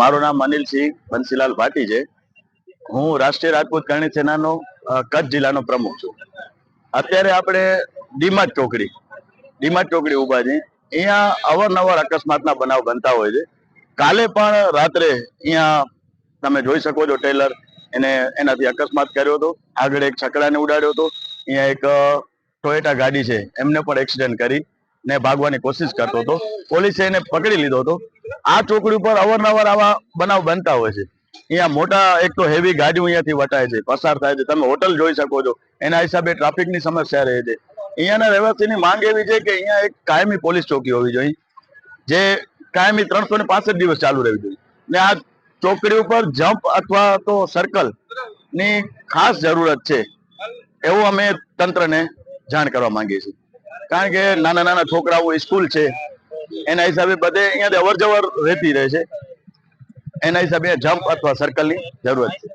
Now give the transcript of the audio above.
મારું નામ અનિલસિંહ બંસીલાલ ભાટી છે. હું રાષ્ટ્રીય રાજપૂત કરણી સેનાનો કચ્છ જિલ્લાનો પ્રમુખ છું. અત્યારે આપણે ડીમાટ ચોકડી ડીમાટ ચોકડી ઊભા છે અહીંયા અવારનવાર અકસ્માતના બનાવ બનતા હોય છે. કાલે પણ રાત્રે અહીંયા તમે જોઈ શકો છો ટેલર, એને, એનાથી અકસ્માત કર્યો હતો. આગળ એક છકડાને ઉડાડ્યો હતો. અહીંયા એક ટોયેટા ગાડી છે. એમને પણ એક્સિડન્ટ કરી. ને ભાગવાની કોશિશ કરતો હતો. પોલીસે એને પકડી લીધો હતો. આ ચોકડી ઉપર અવારનવાર આવા બનાવ બનતા હોય છે. અહીંયા મોટા, એક તો હેવી ગાડીઓ અહીંયાથી વટાય છે, પસાર થાય છે. તમે હોટલ જોઈ શકો છો. એના હિસાબે ટ્રાફિકની સમસ્યા રહે છે. અહીંયાના રહેવાસીની માંગ એવી છે કે અહીંયા એક કાયમી પોલીસ ચોકી હોવી જોઈએ. જે કાયમી ત્રણસો ને પાસઠ દિવસ ચાલુ રહેવી જોઈએ. ને આ ચોકડી ઉપર જમ્પ અથવા તો સર્કલની ખાસ જરૂરત છે. એવું અમે તંત્રને જાણ કરવા માંગીએ છીએ. કારણ કે નાના નાના છોકરાઓ સ્કૂલ છે. એના હિસાબે બધે અહીંયાથી અવર જવર રહેતી રહે છે. એના હિસાબે જમ્પ અથવા સર્કલની જરૂરત છે.